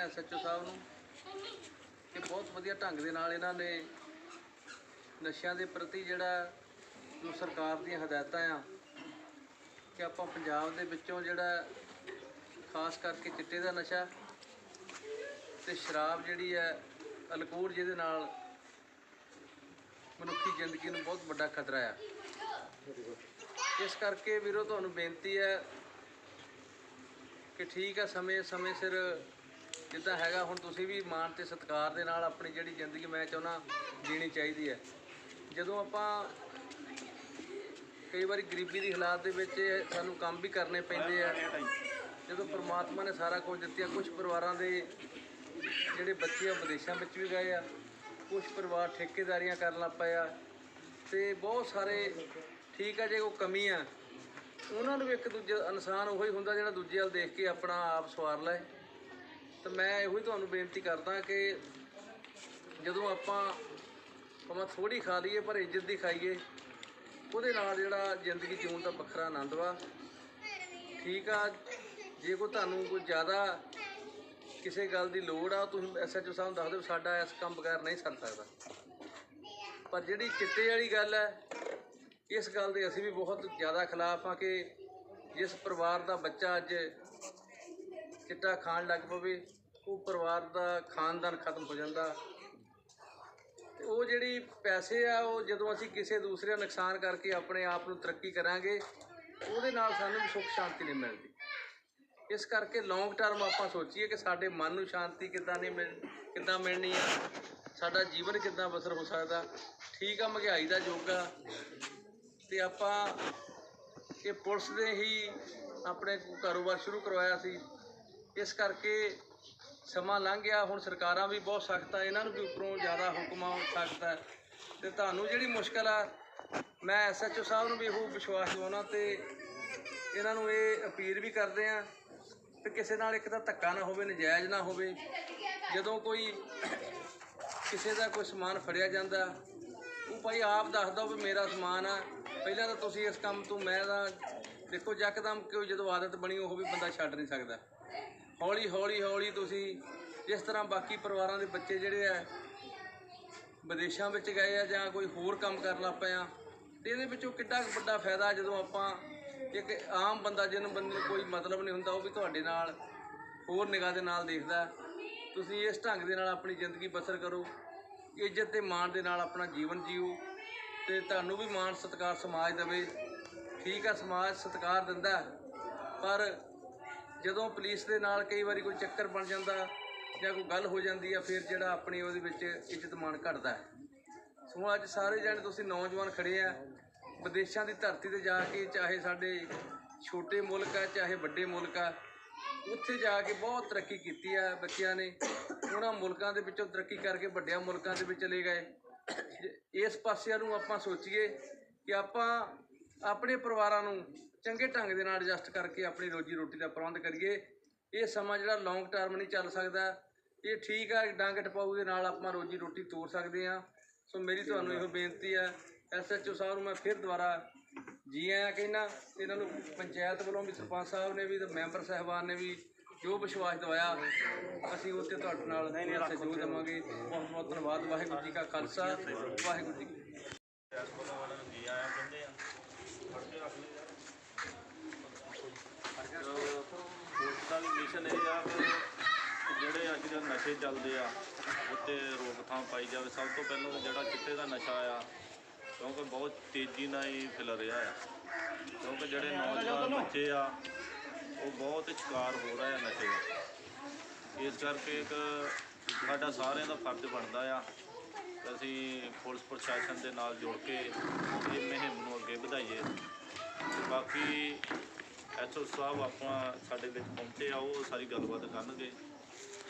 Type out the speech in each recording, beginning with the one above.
ਚਾਹੁੰਦੇ ਐਸਐਚਓ ਸਾਹਿਬ ਨੂੰ ਕਿ ਬਹੁਤ ਵਧੀਆ ਢੰਗ ਦੇ ਨਾਲ ਇਹਨਾਂ ਨੇ ਨਸ਼ਿਆਂ ਦੇ ਪ੍ਰਤੀ ਜਿਹੜਾ ਜੋ ਸਰਕਾਰ ਦੀਆਂ ਹਦਾਇਤਾਂ ਆ, ਕਿ ਆਪਾਂ ਪੰਜਾਬ ਦੇ ਵਿੱਚੋਂ ਜਿਹੜਾ ਖਾਸ ਕਰਕੇ ਚਿੱਟੇ ਦਾ ਨਸ਼ਾ ਤੇ ਸ਼ਰਾਬ ਜਿਹੜੀ ਹੈ, ਅਲਕੋਹਲ ਜਿਹਦੇ ਨਾਲ ਮਨੁੱਖੀ ਜ਼ਿੰਦਗੀ ਨੂੰ ਬਹੁਤ ਵੱਡਾ ਖਤਰਾ ਆ। ਇਸ ਕਰਕੇ ਵੀਰੋ, ਤੁਹਾਨੂੰ ਬੇਨਤੀ ਹੈ ਕਿ ਠੀਕ ਹੈ ਸਮੇਂ ਸਮੇਂ ਸਿਰ ਜਿੱਦਾਂ ਹੈਗਾ, ਹੁਣ ਤੁਸੀਂ ਵੀ ਮਾਣ ਤੇ ਸਤਿਕਾਰ ਦੇ ਨਾਲ ਆਪਣੀ ਜਿਹੜੀ ਜ਼ਿੰਦਗੀ ਮੈਂ ਚਾਹੁੰਦਾ, ਜੀਣੀ ਚਾਹੀਦੀ ਹੈ। ਜਦੋਂ ਆਪਾਂ ਕਈ ਵਾਰੀ ਗਰੀਬੀ ਦੀ ਹਾਲਾਤ ਦੇ ਵਿੱਚ ਸਾਨੂੰ ਕੰਮ ਵੀ ਕਰਨੇ ਪੈਂਦੇ ਆ, ਜਦੋਂ ਪ੍ਰਮਾਤਮਾ ਨੇ ਸਾਰਾ ਕੁਝ ਦਿੱਤਿਆ, ਕੁਝ ਪਰਿਵਾਰਾਂ ਦੇ ਜਿਹੜੇ ਬੱਚੇ ਆ, ਵਿਦੇਸ਼ਾਂ ਵਿੱਚ ਵੀ ਗਏ ਆ, ਕੁਝ ਪਰਿਵਾਰ ਠੇਕੇਦਾਰੀਆਂ ਕਰਨ ਲੱਗ ਪਏ ਆ, ਤੇ ਬਹੁਤ ਸਾਰੇ ਠੀਕ ਆ, ਜੇ ਉਹ ਕਮੀ ਆ, ਉਹਨਾਂ ਨੂੰ ਇੱਕ ਦੂਜੇ ਇਨਸਾਨ ਉਹੀ ਹੁੰਦਾ ਜਿਹੜਾ ਦੂਜੇ ਵੱਲ ਦੇਖ ਕੇ ਆਪਣਾ ਆਪ ਸਵਾਰ ਲਏ। ਤਾਂ ਮੈਂ ਇਹੋ ਹੀ ਤੁਹਾਨੂੰ ਬੇਨਤੀ ਕਰਦਾ ਕਿ ਜਦੋਂ ਆਪਾਂ ਭਾਵੇਂ ਥੋੜੀ ਖਾ ਲਈਏ ਪਰ ਇੱਜ਼ਤ ਦੀ ਖਾਈਏ, ਉਹਦੇ ਨਾਲ ਜਿਹੜਾ ਜ਼ਿੰਦਗੀ ਜਿਉਣ ਦਾ ਵੱਖਰਾ ਆਨੰਦ ਵਾ। ਠੀਕ ਆ, ਜੇ ਕੋਈ ਤੁਹਾਨੂੰ ਕੋਈ ਜ਼ਿਆਦਾ ਕਿਸੇ ਗੱਲ ਦੀ ਲੋੜ ਆ, ਤੁਸੀਂ ਐਸਐਚਓ ਸਾਹਿਬ ਨੂੰ ਦੱਸ ਦਿਓ, ਸਾਡਾ ਇਸ ਕੰਮ ਬਗੈਰ ਨਹੀਂ ਸਰ ਸਕਦਾ। ਪਰ ਜਿਹੜੀ ਚਿੱਟੇ ਵਾਲੀ ਗੱਲ ਹੈ, ਇਸ ਗੱਲ ਦੇ ਅਸੀਂ ਵੀ ਬਹੁਤ ਜ਼ਿਆਦਾ ਖਿਲਾਫ ਆ ਕਿ ਜਿਸ ਪਰਿਵਾਰ ਦਾ ਬੱਚਾ ਅੱਜ ਚਿੱਟਾ ਖਾਣ ਲੱਗ ਪਵੇ, ਉਹ ਪਰਿਵਾਰ ਦਾ ਖਾਨਦਾਨ ਖਤਮ ਹੋ ਜਾਂਦਾ। ਤੇ ਉਹ ਜਿਹੜੀ ਪੈਸੇ ਆ, ਉਹ ਜਦੋਂ ਅਸੀਂ ਕਿਸੇ ਦੂਸਰੇ ਦਾ ਨੁਕਸਾਨ ਕਰਕੇ ਆਪਣੇ ਆਪ ਨੂੰ ਤਰੱਕੀ ਕਰਾਂਗੇ, ਉਹਦੇ ਨਾਲ ਸਾਨੂੰ ਵੀ ਸੁੱਖ ਸ਼ਾਂਤੀ ਨਹੀਂ ਮਿਲਦੀ। ਇਸ ਕਰਕੇ ਲੌਂਗ ਟਰਮ ਆਪਾਂ ਸੋਚੀਏ ਕਿ ਸਾਡੇ ਮਨ ਨੂੰ ਸ਼ਾਂਤੀ ਕਿੱਦਾਂ ਨਹੀਂ ਮਿਲ, ਕਿੱਦਾਂ ਮਿਲਣੀ ਆ, ਸਾਡਾ ਜੀਵਨ ਕਿੱਦਾਂ ਬਸਰ ਹੋ ਸਕਦਾ, ਠੀਕ ਆ, ਮਹਿੰਗਾਈ ਦਾ ਯੁੱਗ ਆ। ਤੇ ਆਪਾਂ ਇਹ ਪੁਲਿਸ ਨੇ ਹੀ ਆਪਣੇ ਕਾਰੋਬਾਰ ਸ਼ੁਰੂ ਕਰਵਾਇਆ ਸੀ। ਇਸ ਕਰਕੇ ਸਮਾਂ ਲੰਘ ਗਿਆ। ਹੁਣ ਸਰਕਾਰਾਂ ਵੀ ਬਹੁਤ ਸਖਤ ਆ। ਇਹਨਾਂ ਨੂੰ ਵੀ ਉੱਪਰੋਂ ਜ਼ਿਆਦਾ ਹੁਕਮਾਂ ਸਖਤ ਆ ਤੇ ਤੁਹਾਨੂੰ ਜਿਹੜੀ ਮੁਸ਼ਕਲ ਆ, ਮੈਂ ਐਸਐਚਓ ਸਾਹਿਬ ਨੂੰ ਵੀ ਇਹੋ ਵਿਸ਼ਵਾਸ ਦਿਵਾਉਣਾ ਤੇ ਇਹਨਾਂ ਨੂੰ ਇਹ ਅਪੀਲ ਵੀ ਕਰਦੇ ਆ ਕਿ ਕਿਸੇ ਨਾਲ ਇੱਕ ਤਾਂ ਧੱਕਾ ਨਾ ਹੋਵੇ, ਨਜਾਇਜ਼ ਨਾ ਹੋਵੇ। ਜਦੋਂ ਕੋਈ ਕਿਸੇ ਦਾ ਕੋਈ ਸਮਾਨ ਫੜਿਆ ਜਾਂਦਾ, ਉਹ ਭਾਈ ਆਪ ਦੱਸ ਦੱਸਦਾ ਵੀ ਮੇਰਾ ਸਮਾਨ ਆ। ਪਹਿਲਾਂ ਤਾਂ ਤੁਸੀਂ ਇਸ ਕੰਮ ਤੋਂ ਮੈਂ ਤਾਂ ਦੇਖੋ, ਯਕਦਮ ਕੋਈ ਜਦੋਂ ਆਦਤ ਬਣੀ, ਉਹ ਵੀ ਬੰਦਾ ਛੱਡ ਨਹੀਂ ਸਕਦਾ। ਹੌਲੀ ਹੌਲੀ ਹੌਲੀ ਤੁਸੀਂ ਜਿਸ ਤਰ੍ਹਾਂ ਬਾਕੀ ਪਰਿਵਾਰਾਂ ਦੇ ਬੱਚੇ ਜਿਹੜੇ ਆ, ਵਿਦੇਸ਼ਾਂ ਵਿੱਚ ਗਏ ਆ ਜਾਂ ਕੋਈ ਹੋਰ ਕੰਮ ਕਰਨ ਲੱਗ ਪਏ ਆ, ਤੇ ਇਹਦੇ ਵਿੱਚੋਂ ਕਿੱਡਾ ਕੁ ਵੱਡਾ ਫਾਇਦਾ ਜਦੋਂ ਆਪਾਂ ਇੱਕ ਆਮ ਬੰਦਾ ਜਿਹਨੂੰ ਬੰਦੇ ਨੂੰ ਕੋਈ ਮਤਲਬ ਨਹੀਂ ਹੁੰਦਾ, ਉਹ ਵੀ ਤੁਹਾਡੇ ਨਾਲ ਹੋਰ ਨਿਗਾਹ ਦੇ ਨਾਲ ਦੇਖਦਾ। ਤੁਸੀਂ ਇਸ ਢੰਗ ਦੇ ਨਾਲ ਆਪਣੀ ਜ਼ਿੰਦਗੀ ਬਸਰ ਕਰੋ, ਇੱਜ਼ਤ ਤੇ ਮਾਣ ਦੇ ਨਾਲ ਆਪਣਾ ਜੀਵਨ ਜੀਓ, ਤੇ ਤੁਹਾਨੂੰ ਵੀ ਮਾਣ ਸਤਿਕਾਰ ਸਮਾਜ ਦੇਵੇ। ਠੀਕ ਆ, ਸਮਾਜ ਸਤਿਕਾਰ ਦਿੰਦਾ, ਪਰ ਜਦੋਂ ਪੁਲਿਸ ਦੇ ਨਾਲ ਕਈ ਵਾਰੀ ਕੋਈ ਚੱਕਰ ਬਣ ਜਾਂਦਾ ਜਾਂ ਕੋਈ ਗੱਲ ਹੋ ਜਾਂਦੀ ਆ, ਫਿਰ ਜਿਹੜਾ ਆਪਣੀ ਉਹਦੇ ਵਿੱਚ ਇੱਜ਼ਤ ਮਾਣ ਘਟਦਾ ਹੈ। ਸੋ ਅੱਜ ਸਾਰੇ ਜਣੇ ਤੁਸੀਂ ਨੌਜਵਾਨ ਖੜੇ ਆ, ਵਿਦੇਸ਼ਾਂ ਦੀ ਧਰਤੀ ਤੇ ਜਾ ਕੇ ਚਾਹੇ ਸਾਡੇ ਛੋਟੇ ਮੁਲਕ ਆ, ਚਾਹੇ ਵੱਡੇ ਮੁਲਕ ਆ, ਉੱਥੇ ਜਾ ਕੇ ਬਹੁਤ ਤਰੱਕੀ ਕੀਤੀ ਆ ਬੱਚਿਆਂ ਨੇ। ਉਹਨਾਂ ਮੁਲਕਾਂ ਦੇ ਵਿੱਚੋਂ ਤਰੱਕੀ ਕਰਕੇ ਵੱਡਿਆਂ ਮੁਲਕਾਂ ਦੇ ਵਿੱਚ ਚਲੇ ਗਏ। ਇਸ ਪਾਸਿਆਂ ਨੂੰ ਆਪਾਂ ਸੋਚੀਏ ਕਿ ਆਪਾਂ ਆਪਣੇ ਪਰਿਵਾਰਾਂ ਨੂੰ ਚੰਗੇ ਢੰਗ ਦੇ ਨਾਲ ਐਡਜਸਟ ਕਰਕੇ ਆਪਣੀ ਰੋਜੀ ਰੋਟੀ ਦਾ ਪ੍ਰਬੰਧ ਕਰੀਏ। ਇਹ ਸਮਾਂ ਜਿਹੜਾ ਲੌਂਗ ਟਰਮ ਨਹੀਂ ਚੱਲ ਸਕਦਾ। ਇਹ ਠੀਕ ਆ ਡੰਗ ਟਪਾਊ ਦੇ ਨਾਲ ਆਪਾਂ ਰੋਜੀ ਰੋਟੀ ਤੋਰ ਸਕਦੇ ਆ ਸੋ ਮੇਰੀ ਤੁਹਾਨੂੰ ਇਹੋ ਬੇਨਤੀ ਆ ਐਸਐਚਓ ਸਾਹਿਬ ਨੂੰ ਮੈਂ ਫਿਰ ਦੁਬਾਰਾ ਜੀ ਆਇਆਂ ਕਹਿਣਾ ਇਹਨਾਂ ਨੂੰ ਪੰਚਾਇਤ ਵੱਲੋਂ ਵੀ ਸਰਪੰਚ ਸਾਹਿਬ ਨੇ ਵੀ ਤੇ ਮੈਂਬਰ ਸਾਹਿਬਾਨ ਨੇ ਵੀ ਜੋ ਵਿਸ਼ਵਾਸ ਦਵਾਇਆ ਅਸੀਂ ਉੱਤੇ ਤੁਹਾਡੇ ਨਾਲ ਸਹਿਯੋਗ ਦੇਵਾਂਗੇ। ਬਹੁਤ ਬਹੁਤ ਧੰਨਵਾਦ। ਵਾਹਿਗੁਰੂ ਜੀ ਕਾ ਖਾਲਸਾ। ਵਾਹਿਗੁਰੂ ਜੀ ਕੀ ਫਤਿਹ ਇਸ ਕੋਲ ਵਾਲਿਆਂ ਨੂੰ ਜੀ ਆਇਆ ਕਹਿੰਦੇ ਆ ਫੜ ਕੇ ਰੱਖ ਲਈ ਪੁਲਿਸ ਦਾ ਇਹ ਆ ਕਿ ਜਿਹੜੇ ਅੱਜ ਕੱਲ੍ਹ ਨਸ਼ੇ ਚੱਲਦੇ ਆ, ਉੱਤੇ ਰੋਕਥਾਮ ਪਾਈ ਜਾਵੇ। ਸਭ ਤੋਂ ਪਹਿਲਾਂ ਤਾਂ ਜਿਹੜਾ ਚਿੱਟੇ ਦਾ ਨਸ਼ਾ ਆ, ਕਿਉਂਕਿ ਬਹੁਤ ਤੇਜ਼ੀ ਨਾਲ ਹੀ ਫੈਲ ਰਿਹਾ ਆ। ਕਿਉਂਕਿ ਜਿਹੜੇ ਨੌਜਵਾਨ ਬੱਚੇ ਆ, ਉਹ ਬਹੁਤ ਸ਼ਿਕਾਰ ਹੋ ਰਹੇ ਆ ਨਸ਼ੇ ਦਾ ਇਸ ਕਰਕੇ ਇੱਕ ਸਾਡਾ ਸਾਰਿਆਂ ਦਾ ਫਰਜ਼ ਬਣਦਾ ਆ ਅਸੀਂ ਪੁਲਿਸ ਪ੍ਰਸ਼ਾਸਨ ਦੇ ਨਾਲ ਜੁੜ ਕੇ ਇਹ ਮੁਹਿੰਮ ਨੂੰ ਅੱਗੇ ਵਧਾਈਏ। ਬਾਕੀ ਐਸਓ ਸਾਹਿਬ ਆਪਾਂ ਸਾਡੇ ਵਿੱਚ ਪਹੁੰਚੇ ਆ, ਉਹ ਸਾਰੀ ਗੱਲਬਾਤ ਕਰਨਗੇ।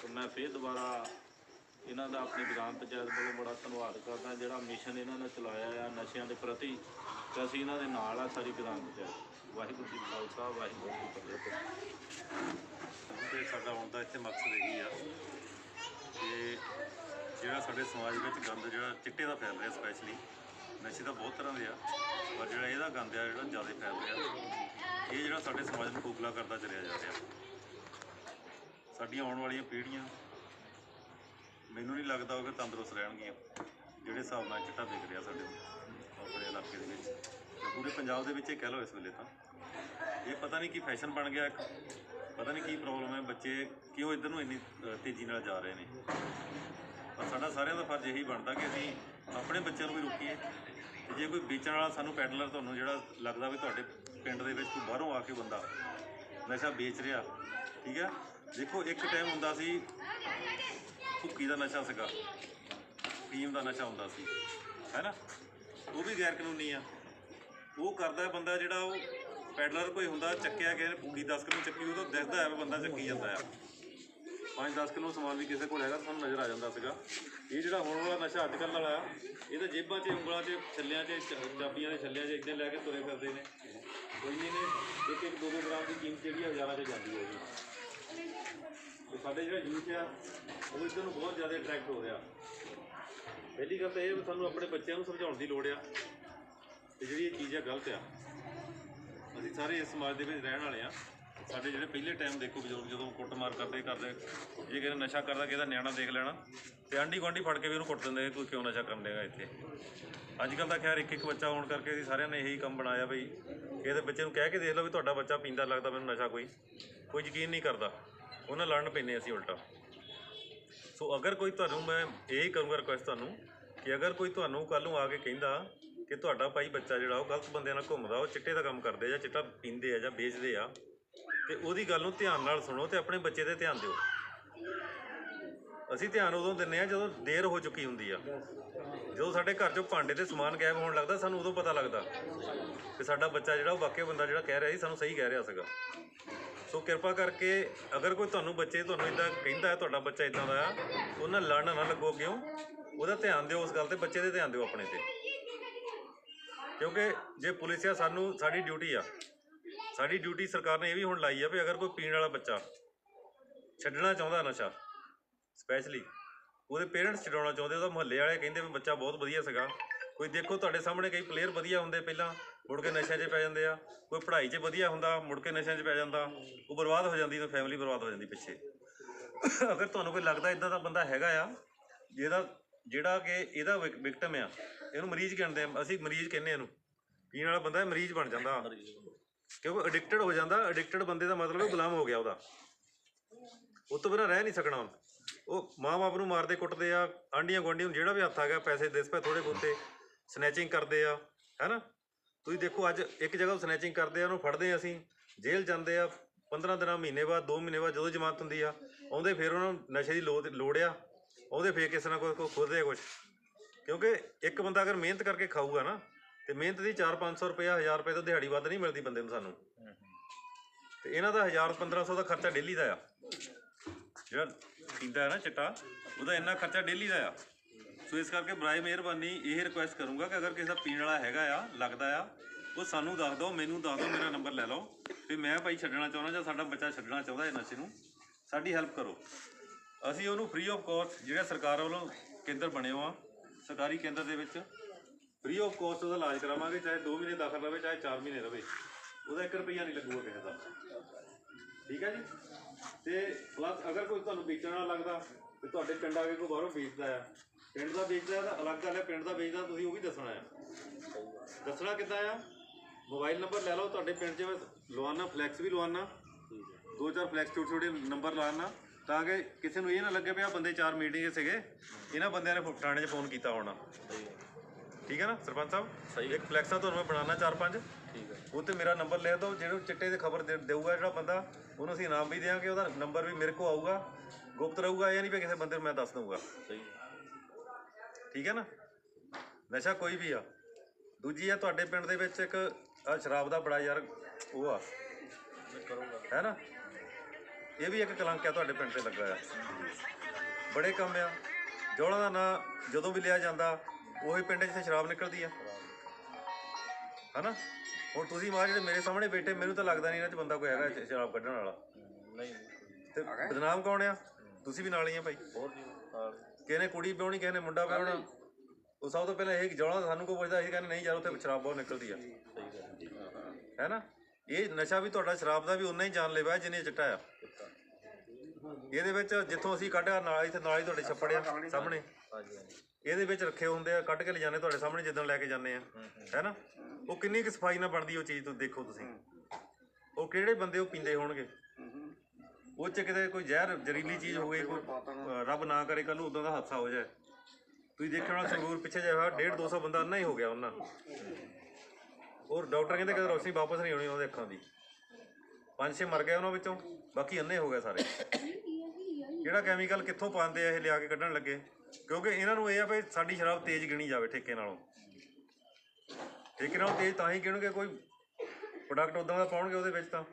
ਤੇ ਮੈਂ ਫੇਰ ਦੁਬਾਰਾ ਇਹਨਾਂ ਦਾ ਆਪਣੀ ਗ੍ਰਾਮ ਪੰਚਾਇਤ ਵੱਲੋਂ ਬੜਾ ਧੰਨਵਾਦ ਕਰਦਾ, ਜਿਹੜਾ ਮਿਸ਼ਨ ਇਹਨਾਂ ਨੇ ਚਲਾਇਆ ਆ ਨਸ਼ਿਆਂ ਦੇ ਪ੍ਰਤੀ, ਤੇ ਅਸੀਂ ਇਹਨਾਂ ਦੇ ਨਾਲ ਆ ਸਾਰੀ ਗ੍ਰਾਮ ਪੰਚਾਇਤ। ਵਾਹਿਗੁਰੂ ਜੀ ਕਾ ਖਾਲਸਾ, ਵਾਹਿਗੁਰੂ ਜੀ ਕੀ ਫਤਿਹ। ਤੇ ਸਾਡਾ ਆਉਣ ਦਾ ਇੱਥੇ ਮਕਸਦ ਇਹੀ ਆ ਕਿ ਜਿਹੜਾ ਸਾਡੇ ਸਮਾਜ ਵਿੱਚ ਗੰਦ, ਜਿਹੜਾ ਚਿੱਟੇ ਦਾ ਫੈਲ ਰਿਹਾ ਸਪੈਸ਼ਲੀ ਨਸ਼ੇ ਤਾਂ ਬਹੁਤ ਤਰ੍ਹਾਂ ਦੇ ਆ, ਪਰ ਜਿਹੜਾ ਇਹਦਾ ਗੰਦ ਆ, ਜਿਹੜਾ ਜ਼ਿਆਦਾ ਫੈਲ ਰਿਹਾ। ਇਹ ਜਿਹੜਾ ਸਾਡੇ ਸਮਾਜ ਨੂੰ ਖੋਖਲਾ ਕਰਦਾ ਚਲਿਆ ਜਾ ਰਿਹਾ। ਸਾਡੀਆਂ ਆਉਣ ਵਾਲੀਆਂ ਪੀੜ੍ਹੀਆਂ, ਮੈਨੂੰ ਨਹੀਂ ਲੱਗਦਾ ਉਹ ਕਿ ਤੰਦਰੁਸਤ ਰਹਿਣਗੀਆਂ, ਜਿਹੜੇ ਹਿਸਾਬ ਨਾਲ ਚਿੱਟਾ ਵਿਕ ਰਿਹਾ ਸਾਡੇ ਆਪਣੇ ਇਲਾਕੇ ਦੇ ਵਿੱਚ। ਤੇ ਪੂਰੇ ਪੰਜਾਬ ਦੇ ਵਿੱਚ ਇਹ ਕਹਿ ਲਓ ਇਸ ਵੇਲੇ ਤਾਂ। ਇਹ ਪਤਾ ਨਹੀਂ ਕੀ ਫੈਸ਼ਨ ਬਣ ਗਿਆ ਇੱਕ ਪਤਾ ਨਹੀਂ ਕੀ ਪ੍ਰੋਬਲਮ ਹੈ, ਬੱਚੇ ਕਿਉਂ ਇੱਧਰ ਨੂੰ ਇੰਨੀ ਤੇਜ਼ੀ ਨਾਲ ਜਾ ਰਹੇ ਨੇ। ਪਰ ਸਾਡਾ ਸਾਰਿਆਂ ਦਾ ਫਰਜ਼ ਇਹੀ ਬਣਦਾ ਕਿ ਅਸੀਂ ਆਪਣੇ ਬੱਚਿਆਂ ਨੂੰ ਵੀ ਰੋਕੀਏ ਜੇ ਕੋਈ ਵੇਚਣ ਵਾਲਾ ਸਾਨੂੰ ਪੈਡਲਰ ਤੁਹਾਨੂੰ ਜਿਹੜਾ ਲੱਗਦਾ ਵੀ ਤੁਹਾਡੇ ਪਿੰਡ ਦੇ ਵਿੱਚ ਕੋਈ ਬਾਹਰੋਂ ਆ ਕੇ ਬੰਦਾ ਨਸ਼ਾ ਵੇਚ ਰਿਹਾ, ਠੀਕ ਹੈ ਦੇਖੋ, ਇੱਕ ਟਾਈਮ ਹੁੰਦਾ ਸੀ, ਭੁੱਕੀ ਦਾ ਨਸ਼ਾ ਸੀਗਾ। ਫੀਮ ਦਾ ਨਸ਼ਾ ਹੁੰਦਾ ਸੀ ਹੈਨਾ ਉਹ ਵੀ ਗੈਰ ਕਾਨੂੰਨੀ ਆ। ਉਹ ਕਰਦਾ ਬੰਦਾ ਜਿਹੜਾ ਉਹ ਪੈਡਲਰ ਕੋਈ ਹੁੰਦਾ, ਚੱਕਿਆ ਗਿਆ ਨੇ ਭੁੱਕੀ 10 ਕਿਲੋ ਚੱਕੀ, ਉਹ ਤਾਂ ਦਿਖਦਾ ਹੈ ਵੀ ਬੰਦਾ ਚੱਕੀ ਜਾਂਦਾ ਆ। 5-10 ਕਿਲੋ ਸਮਾਨ ਵੀ ਕਿਸੇ ਕੋਲ ਹੈਗਾ ਤੁਹਾਨੂੰ ਨਜ਼ਰ ਆ ਜਾਂਦਾ ਸੀਗਾ। ਇਹ ਜਿਹੜਾ ਹੁਣ ਵਾਲਾ ਨਸ਼ਾ ਅੱਜ ਕੱਲ੍ਹ ਵਾਲਾ ਆ ਇਹ ਤਾਂ ਜੇਬਾਂ 'ਚ, ਉਂਗਲਾਂ 'ਚ, ਛੱਲਿਆਂ 'ਚ, ਚ- ਚਾਬੀਆਂ ਦੇ ਛੱਲਿਆਂ 'ਚ ਇੱਦਾਂ ਲੈ ਕੇ ਤੁਰੇ ਫਿਰਦੇ ਨੇ। ਕੋਈ ਨਹੀਂ ਨੇ ਇੱਕ ਇੱਕ 2-2 ਗ੍ਰਾਮ ਦੀ ਕੀਮਤ ਜਿਹੜੀ ਆ ਹਜ਼ਾਰਾਂ 'ਚ ਜਾਂਦੀ ਹੈ ਜੀ। ਤੇ ਸਾਡੇ ਜਿਹੜਾ ਯੂਥ ਆ, ਉਹ ਇੱਧਰ ਨੂੰ ਬਹੁਤ ਜ਼ਿਆਦਾ ਅਟਰੈਕਟ ਹੋ ਰਿਹਾ। ਪਹਿਲੀ ਗੱਲ ਤਾਂ ਇਹ ਵੀ ਸਾਨੂੰ ਆਪਣੇ ਬੱਚਿਆਂ ਨੂੰ ਸਮਝਾਉਣ ਦੀ ਲੋੜ ਆ। ਤੇ ਜਿਹੜੀ ਇਹ ਚੀਜ਼ ਆ, ਗਲਤ ਆ। ਅਸੀਂ ਸਾਰੇ ਇਸ ਸਮਾਜ ਦੇ ਵਿੱਚ ਰਹਿਣ ਵਾਲੇ ਆ। ਸਾਡੇ ਜਿਹੜੇ ਪਹਿਲੇ ਟਾਈਮ ਦੇਖੋ ਬਜ਼ੁਰਗ, ਜਦੋਂ ਕੁੱਟਮਾਰ ਕਰਦੇ ਕਰਦੇ, ਜੇ ਕਿਸੇ ਨਸ਼ਾ ਕਰਦਾ, ਕਿਸੇ ਦਾ ਨਿਆਣਾ ਦੇਖ ਲੈਣਾ, ਤੇ ਆਂਢੀ ਗੁਆਂਢੀ ਫੜ ਕੇ ਵੀ ਉਹਨੂੰ ਕੁੱਟ ਦਿੰਦੇ ਕੋਈ ਕਿਉਂ ਨਸ਼ਾ ਕਰਨ ਦੇਗਾ ਇੱਥੇ। ਅੱਜ ਕੱਲ ਤਾਂ ਖੈਰ ਇੱਕ ਇੱਕ ਬੱਚਾ ਹੋਣ ਕਰਕੇ ਅਸੀਂ ਸਾਰਿਆਂ ਨੇ ਇਹੀ ਕੰਮ ਬਣਾਇਆ ਬਈ ਇਹਦੇ ਬੱਚੇ ਨੂੰ ਕਹਿ ਕੇ ਦੇਖ ਲਓ ਵੀ ਤੁਹਾਡਾ ਬੱਚਾ ਪੀਂਦਾ ਲੱਗਦਾ ਮੈਨੂੰ ਨਸ਼ਾ ਕੋਈ ਕੋਈ ਯਕੀਨ ਨਹੀਂ ਕਰਦਾ। ਉਹਨਾਂ ਲੜਨ ਪੈਂਦੇ ਅਸੀਂ ਉਲਟਾ। ਸੋ ਅਗਰ ਕੋਈ ਤੁਹਾਨੂੰ ਮੈਂ ਇਹ ਕਰੂੰਗਾ ਰਿਕੁਐਸਟ ਤੁਹਾਨੂੰ ਕਿ ਅਗਰ ਕੋਈ ਤੁਹਾਨੂੰ ਕੱਲ ਨੂੰ ਆ ਕੇ ਕਹਿੰਦਾ ਕਿ ਤੁਹਾਡਾ ਭਾਈ ਬੱਚਾ ਜਿਹੜਾ ਉਹ ਗਲਤ ਬੰਦਿਆਂ ਨਾਲ ਘੁੰਮਦਾ, ਉਹ ਚਿੱਟੇ ਦਾ ਕੰਮ ਕਰਦੇ ਆ ਜਾਂ ਚਿੱਟਾ ਪੀਂਦੇ ਆ ਜਾਂ ਵੇਚਦੇ ਆ ਤੇ ਉਹਦੀ ਗੱਲ ਨੂੰ ਧਿਆਨ ਨਾਲ ਸੁਣੋ ਤੇ ਆਪਣੇ ਬੱਚੇ ਤੇ ਧਿਆਨ ਦਿਓ। ਅਸੀਂ ਧਿਆਨ ਉਦੋਂ ਦਿੰਨੇ ਆ ਜਦੋਂ ਦੇਰ ਹੋ ਚੁੱਕੀ ਹੁੰਦੀ ਆ। ਜਦੋਂ ਸਾਡੇ ਘਰ ਚੋਂ ਭਾਂਡੇ ਤੇ ਸਮਾਨ ਗਾਇਬ ਹੋਣ ਲੱਗਦਾ, ਸਾਨੂੰ ਉਦੋਂ ਪਤਾ ਲੱਗਦਾ ਕਿ ਸਾਡਾ ਬੱਚਾ ਜਿਹੜਾ, ਉਹ ਵਾਕਿਆ ਬੰਦਾ ਜਿਹੜਾ ਕਹਿ ਰਿਹਾ ਸੀ, ਸਾਨੂੰ ਸਹੀ ਕਹਿ ਰਿਹਾ ਸੀਗਾ। ਸੋ ਕਿਰਪਾ ਕਰਕੇ ਅਗਰ ਕੋਈ ਤੁਹਾਨੂੰ ਬੱਚੇ, ਤੁਹਾਨੂੰ ਇਦਾਂ ਕਹਿੰਦਾ ਹੈ, ਤੁਹਾਡਾ ਬੱਚਾ ਇਦਾਂ ਦਾ ਆ ਉਹਨਾਂ ਲੜਨ ਨਾ ਲੱਗੋ ਕਿਉਂ? ਉਹਦਾ ਧਿਆਨ ਦਿਓ ਉਸ ਗੱਲ ਤੇ, ਬੱਚੇ ਦੇ ਧਿਆਨ ਦਿਓ ਆਪਣੇ ਤੇ। ਕਿਉਂਕਿ ਜੇ ਪੁਲਿਸ ਆ, ਸਾਨੂੰ, ਸਾਡੀ ਡਿਊਟੀ ਆ। ਸਾਡੀ ਡਿਊਟੀ ਸਰਕਾਰ ਨੇ ਇਹ ਵੀ ਹੁਣ ਲਾਈ ਆ ਵੀ ਅਗਰ ਕੋਈ ਪੀਣ ਵਾਲਾ ਬੱਚਾ ਛੱਡਣਾ ਚਾਹੁੰਦਾ ਨਸ਼ਾ ਸਪੈਸ਼ਲੀ ਉਹਦੇ ਪੇਰੈਂਟਸ ਛਡਾਉਣਾ ਚਾਹੁੰਦੇ, ਉਹਦਾ ਮੁਹੱਲੇ ਵਾਲੇ ਕਹਿੰਦੇ ਵੀ ਬੱਚਾ ਬਹੁਤ ਵਧੀਆ ਸੀਗਾ। ਕੋਈ ਦੇਖੋ ਤੁਹਾਡੇ ਸਾਹਮਣੇ ਕਈ ਪਲੇਅਰ ਵਧੀਆ ਹੁੰਦੇ ਪਹਿਲਾਂ, ਮੁੜ ਕੇ ਨਸ਼ਿਆਂ 'ਚ ਪੈ ਜਾਂਦੇ ਆ। ਕੋਈ ਪੜ੍ਹਾਈ 'ਚ ਵਧੀਆ ਹੁੰਦਾ, ਮੁੜ ਕੇ ਨਸ਼ਿਆਂ 'ਚ ਪੈ ਜਾਂਦਾ, ਉਹ ਬਰਬਾਦ ਹੋ ਜਾਂਦੀ ਤਾਂ ਫੈਮਿਲੀ ਬਰਬਾਦ ਹੋ ਜਾਂਦੀ ਪਿੱਛੇ। ਅਗਰ ਤੁਹਾਨੂੰ ਕੋਈ ਲੱਗਦਾ ਇਦਾਂ ਦਾ ਬੰਦਾ ਹੈਗਾ ਆ, ਜਿਹਦਾ, ਜਿਹੜਾ ਕਿ ਇਹਦਾ ਵਿਕਟਮ ਆ, ਇਹਨੂੰ ਮਰੀਜ਼ ਕਹਿੰਦੇ ਆ, ਅਸੀਂ ਮਰੀਜ਼ ਕਹਿੰਦੇ ਇਹਨੂੰ। ਪੀਣ ਵਾਲਾ ਬੰਦਾ ਮਰੀਜ਼ ਬਣ ਜਾਂਦਾ। ਕਿਉਂਕਿ ਐਡਿਕਟਡ ਹੋ ਜਾਂਦਾ ਐਡਿਕਟਡ ਬੰਦੇ ਦਾ ਮਤਲਬ ਉਹ ਗੁਲਾਮ ਹੋ ਗਿਆ ਉਹਦਾ। ਉਹ ਤੋਂ ਬਿਨਾਂ ਰਹਿ ਨਹੀਂ ਸਕਣਾ ਹੁਣ। ਉਹ ਮਾਂ-ਬਾਪ ਨੂੰ ਮਾਰਦੇ ਕੁੱਟਦੇ ਆ ਆਂਡੀਆਂ ਗੁਆਂਢੀਆਂ ਨੂੰ ਜਿਹੜਾ ਵੀ ਹੱਥ ਆ ਗਿਆ, ਪੈਸੇ ਦਿਸ ਪਏ ਥੋੜੇ ਬਹੁਤੇ ਸਨੈਚਿੰਗ ਕਰਦੇ ਆ ਹੈਨਾ ਤੁਸੀਂ ਦੇਖੋ ਅੱਜ ਇੱਕ ਜਗ੍ਹਾ ਸਨੈਚਿੰਗ ਕਰਦੇ ਆ, ਉਹਨੂੰ ਫੜਦੇ ਆ ਅਸੀਂ, ਜੇਲ੍ਹ ਜਾਂਦੇ ਆ 15 ਦਿਨਾਂ, ਮਹੀਨੇ ਬਾਅਦ 2 ਮਹੀਨੇ ਬਾਅਦ ਜਦੋਂ ਜ਼ਮਾਨਤ ਹੁੰਦੀ ਆ, ਆਉਂਦੇ ਫਿਰ ਉਹਨਾਂ ਨੂੰ ਨਸ਼ੇ ਦੀ ਲੋੜ ਲੋੜ ਆ। ਆਉਂਦੇ ਫੇਰ ਕਿਸੇ ਨਾ ਕੋਈ ਖੋਦੇ ਆ ਕੁਝ ਕਿਉਂਕਿ ਇੱਕ ਬੰਦਾ ਅਗਰ ਮਿਹਨਤ ਕਰਕੇ ਖਾਊਗਾ ਨਾ ਤੇ ਮਿਹਨਤ ਦੀ 4-500 ਰੁਪਇਆ 1000 ਰੁਪਏ ਤੋਂ ਦਿਹਾੜੀ ਵੱਧ ਨਹੀਂ ਮਿਲਦੀ ਬੰਦੇ ਨੂੰ ਸਾਨੂੰ। ਤੇ ਇਹਨਾਂ ਦਾ 1000 1500 ਦਾ ਖਰਚਾ ਡੇਲੀ ਦਾ ਆ। ਜਿਹੜਾ ਪੀਂਦਾ ਹੈ ਨਾ ਚਿੱਟਾ ਉਹਦਾ ਇੰਨਾ ਖਰਚਾ ਡੇਲੀ ਦਾ ਆ। ਸੋ ਇਸ ਕਰਕੇ ਬਰਾਏ ਮਿਹਰਬਾਨੀ ਇਹ ਰਿਕੁਐਸਟ ਕਰੂੰਗਾ ਕਿ ਅਗਰ ਕਿਸੇ ਦਾ ਪੀਣ ਵਾਲਾ ਹੈਗਾ ਆ ਲੱਗਦਾ ਆ ਉਹ ਸਾਨੂੰ ਦੱਸ ਦਿਓ ਮੈਨੂੰ ਦੱਸ ਦਿਓ ਮੇਰਾ ਨੰਬਰ ਲੈ ਲਓ। ਵੀ ਮੈਂ ਭਾਈ ਛੱਡਣਾ ਚਾਹੁੰਦਾ ਜਾਂ ਸਾਡਾ ਬੱਚਾ ਛੱਡਣਾ ਚਾਹੁੰਦਾ ਇਹ ਨਸ਼ੇ ਨੂੰ ਸਾਡੀ ਹੈਲਪ ਕਰੋ। ਅਸੀਂ ਉਹਨੂੰ ਫ੍ਰੀ ਆਫ ਕਾਸਟ ਜਿਹੜਾ ਸਰਕਾਰ ਵੱਲੋਂ ਕੇਂਦਰ ਬਣੇ ਹੋ ਆ ਸਰਕਾਰੀ ਕੇਂਦਰ ਦੇ ਵਿੱਚ ਫ੍ਰੀ ਆਫ ਕਾਸਟ ਉਹਦਾ ਇਲਾਜ ਕਰਾਵਾਂਗੇ, ਚਾਹੇ 2 ਮਹੀਨੇ ਦਾਖਲ ਰਵੇ, ਚਾਹੇ 4 ਮਹੀਨੇ ਰਵੇ। ਉਹਦਾ 1 ਰੁਪਈਆ ਨਹੀਂ ਲੱਗੂਗਾ ਕਿਸੇ ਦਾ। ਠੀਕ ਹੈ ਜੀ? ਤੇ ਪਲੱਸ ਅਗਰ ਕੋਈ ਤੁਹਾਨੂੰ ਵੇਚਣਾ ਲੱਗਦਾ, ਤੇ ਤੁਹਾਡੇ ਪਿੰਡ ਆ ਕੇ ਕੋਈ ਬਾਹਰੋਂ ਵੇਚਦਾ ਆ, ਪਿੰਡ ਦਾ ਵੇਚਦਾ ਤਾਂ ਅਲੱਗ ਗੱਲ ਹੈ, ਪਿੰਡ ਦਾ ਵੇਚਦਾ ਤੁਸੀਂ ਉਹ ਵੀ ਦੱਸਣਾ ਆ। ਦੱਸਣਾ ਕਿੱਦਾਂ ਆ? ਮੋਬਾਈਲ ਨੰਬਰ ਲੈ ਲਓ, ਤੁਹਾਡੇ ਪਿੰਡ 'ਚ ਮੈਂ ਫਲੈਕਸ ਵੀ ਲਵਾਉਣਾ ਦੋ ਚਾਰ ਫਲੈਕਸ ਛੋਟੇ ਛੋਟੇ ਨੰਬਰ ਲਾਉਣਾ ਤਾਂ ਕਿ ਕਿਸੇ ਨੂੰ ਇਹ ਨਾ ਲੱਗੇ ਵੀ ਆ ਬੰਦੇ ਚਾਰ ਮੀਟਿੰਗ 'ਚ ਸੀਗੇ, ਇਹਨਾਂ ਬੰਦਿਆਂ ਨੇ ਫ- ਥਾਣੇ 'ਚ ਫੋਨ ਕੀਤਾ ਹੋਣਾ। ਠੀਕ ਹੈ ਨਾ ਸਰਪੰਚ ਸਾਹਿਬ? ਇੱਕ ਫਲੈਕਸ ਆ ਤੁਹਾਨੂੰ ਮੈਂ ਬਣਾਉਣਾ ਚਾਰ ਪੰਜ। ਠੀਕ ਹੈ। ਉਹ ਤੇ ਮੇਰਾ ਨੰਬਰ ਲੈ ਦਿਓ ਜਿਹੜੇ ਚਿੱਟੇ ਦੀ ਖਬਰ ਦੇ ਦੇਊਗਾ ਜਿਹੜਾ ਬੰਦਾ ਉਹਨੂੰ ਅਸੀਂ ਇਨਾਮ ਵੀ ਦੇਵਾਂਗੇ ਉਹਦਾ ਨੰਬਰ ਵੀ ਮੇਰੇ ਕੋਲ ਆਊਗਾ। ਗੁਪਤ ਰਹੂਗਾ ਇਹ ਨਹੀਂ ਵੀ ਕਿਸੇ ਬੰਦੇ ਨੂੰ ਮੈਂ ਦੱਸ ਦਊਗਾ। ਸਹੀ ਠੀਕ ਹੈ ਨਾ? ਨਸ਼ਾ ਕੋਈ ਵੀ ਆ। ਦੂਜੀ ਆ ਤੁਹਾਡੇ ਪਿੰਡ ਦੇ ਵਿੱਚ ਇੱਕ ਸ਼ਰਾਬ ਦਾ ਬੜਾ ਯਾਰ ਉਹ ਆ। ਹੈ ਨਾ? ਇਹ ਵੀ ਇੱਕ ਕਲੰਕ ਆ ਤੁਹਾਡੇ ਪਿੰਡ ਤੇ ਲੱਗਾ ਆ। ਬੜੇ ਕੰਮ ਆ। ਜੋਲਾਂ ਦਾ ਨਾਂ ਜਦੋਂ ਵੀ ਲਿਆ ਜਾਂਦਾ ਉਹੀ ਪਿੰਡ ਜਿੱਥੇ ਸ਼ਰਾਬ ਨਿਕਲਦੀ ਆ। ਹਨਾ? ਹੁਣ ਤੁਸੀਂ ਮਾਂ ਜਿਹੜੇ ਮੇਰੇ ਸਾਹਮਣੇ ਬੈਠੇ ਮੈਨੂੰ ਤਾਂ ਲੱਗਦਾ ਨਹੀਂ ਇਹਨਾਂ 'ਚ ਬੰਦਾ ਕੋਈ ਹੈਗਾ ਸ਼ਰਾਬ ਕੱਢਣ ਵਾਲਾ। ਨਹੀਂ। ਤੇ ਬਦਨਾਮ ਕੌਣ ਆ? ਤੁਸੀਂ ਵੀ ਨਾਲ ਹੀ ਆ ਭਾਈ। ਹੋਰ ਜੀ ਨਾਲ ਕਿਸੇ ਨੇ ਕੁੜੀ ਵਿਆਹਣੀ ਕਿਸੇ ਨੇ ਮੁੰਡਾ ਵਿਆਹਣਾ। ਉਹ ਸਭ ਤੋਂ ਪਹਿਲਾਂ ਇਹ ਜੋਲਾਂ ਸਾਨੂੰ ਕੋਈ ਪੁੱਛਦਾ ਸੀ ਕਹਿੰਦੇ ਨਹੀਂ ਯਾਰ ਉੱਥੇ ਸ਼ਰਾਬ ਬਹੁਤ ਨਿਕਲਦੀ ਆ। ਸਹੀ ਹੈ ਹੈ ਨਾ? ਇਹ ਨਸ਼ਾ ਵੀ ਤੁਹਾਡਾ ਸ਼ਰਾਬ ਦਾ ਵੀ ਉਨਾ ਹੀ ਜਾਨਲੇਵਾ ਜਿੰਨੇ ਚਿੱਟਾ ਆ। ਇਹਦੇ ਵਿੱਚ ਜਿੱਥੋਂ ਅਸੀਂ ਕੱਢਿਆ ਨਾਲ ਇੱਥੇ ਨਾਲ ਹੀ ਤੁਹਾਡੇ ਛੱਪੜਿਆ ਸਾਹਮਣੇ। ਹਾਂਜੀ ਹਾਂਜੀ। ਇਹਦੇ ਵਿੱਚ ਰੱਖੇ ਹੁੰਦੇ ਆ ਕੱਢ ਕੇ ਲਿਜਾਣੇ ਤੁਹਾਡੇ ਸਾਹਮਣੇ ਜਿੱਦਣ ਲੈ ਕੇ ਜਾਂਦੇ ਆ। ਹੈਨਾ ਉਹ ਕਿੰਨੀ ਕੁ ਸਫ਼ਾਈ ਨਾਲ ਬਣਦੀ ਉਹ ਚੀਜ਼ ਤੁਸੀਂ ਦੇਖੋ ਤੁਸੀਂ। ਉਹ ਕਿਹੜੇ ਬੰਦੇ ਉਹ ਪੀਂਦੇ ਹੋਣਗੇ? ਉਹ ਚ ਕਿਤੇ ਕੋਈ ਜ਼ਹਿਰ ਜ਼ਹਿਰੀਲੀ ਚੀਜ਼ ਹੋ ਗਈ ਕੋਈ ਰੱਬ ਨਾ ਕਰੇ ਕੱਲ ਉਦਾਂ ਦਾ ਹਾਦਸਾ ਹੋ ਜਾਏ। ਤੁਸੀਂ ਦੇਖਿਆ ਹੋਣਾ ਸੰਗਰੂਰ ਪਿੱਛੇ ਜਿਹਾ ਹੋਇਆ 1.5 200 ਬੰਦਾ ਅੰਨਾ ਹੀ ਹੋ ਗਿਆ ਉਹਨਾਂ। ਔਰ ਡਾਕਟਰ ਕਹਿੰਦੇ ਕਿ ਰੋਸ਼ਨੀ ਵਾਪਸ ਨਹੀਂ ਆਉਣੀ ਉਹਦੇ ਅੱਖਾਂ ਦੀ। ਪੰਜ ਛੇ ਮਰ ਗਏ ਉਹਨਾਂ ਵਿੱਚੋਂ ਬਾਕੀ ਅੰਨੇ ਹੋ ਗਏ ਸਾਰੇ। ਜਿਹੜਾ ਕੈਮੀਕਲ ਕਿੱਥੋਂ ਪਾਉਂਦੇ ਆ ਇਹ ਲਿਆ ਕੇ ਕੱਢਣ ਲੱਗੇ? ਕਿਉਂਕਿ ਇਹਨਾਂ ਨੂੰ ਇਹ ਆ ਵੀ ਸਾਡੀ ਸ਼ਰਾਬ ਤੇਜ਼ ਗਿਣੀ ਜਾਵੇ ਠੇਕੇ ਨਾਲੋਂ। ਠੇਕੇ ਨਾਲੋਂ ਤੇਜ਼ ਤਾਂ ਹੀ ਗਿਣਗੇ ਕੋਈ ਪ੍ਰੋਡਕਟ ਉਦਾਂ ਦਾ ਪਾਉਣਗੇ ਉਹਦੇ ਵਿੱਚ ਤਾਂ।